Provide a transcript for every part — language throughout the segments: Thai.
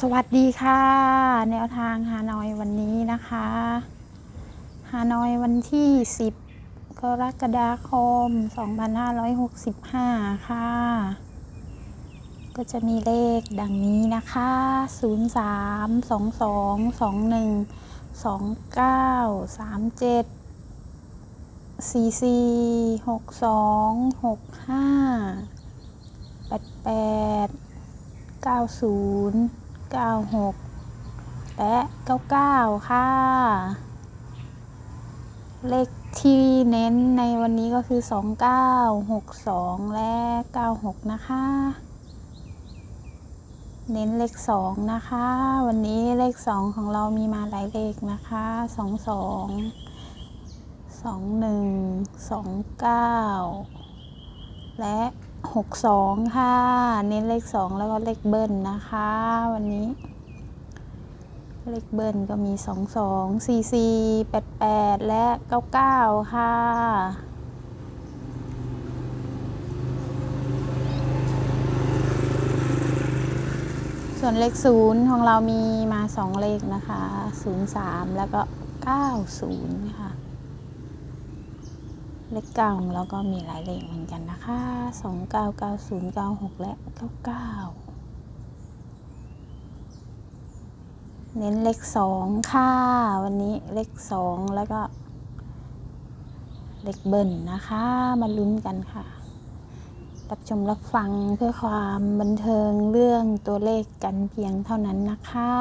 สวัสดีค่ะ แนวทางฮานอยวันนี้นะคะฮานอยวันที่ 10 กรกฎาคม 2565 ค่ะ ก็จะมีเลขดังนี้นะคะ 03 22 21 29 37 44 62 65 88 90 96 และ 99 ค่ะ เลขที่เน้นในวันนี้ก็คือ 29 62 และ 96 นะคะ เน้นเลข 2 นะคะ วันนี้เลข 2 ของเรามีมาหลายเลขนะคะ 22 21 29 และ 62 ค่ะ เน้นเลข 2 แล้วก็เลขเบิ้ลนะคะ วันนี้ เลขเบิ้ลก็มี 22 44 88 และ 99 ค่ะส่วนเลข0ของเรามีมา2เลขนะคะ 03 แล้วก็ 90 ค่ะ เลขเก้าของเราก็มีหลายเลขเหมือนกันนะคะสองเก้าเก้าศูนย์เก้าหกและเก้าเก้าเน้นเลขสองค่ะ วันนี้เลขสองแล้วก็ เลขเบิ้ลนะคะ มาลุ้นกันค่ะ รับชมรับฟังเพื่อความบันเทิงเรื่องตัวเลขกันเพียงเท่านั้นนะคะ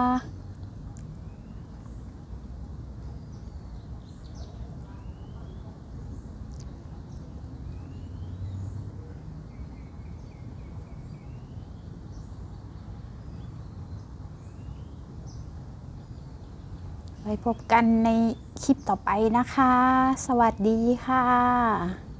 ไว้พบกันในคลิปต่อไปนะคะ สวัสดีค่ะ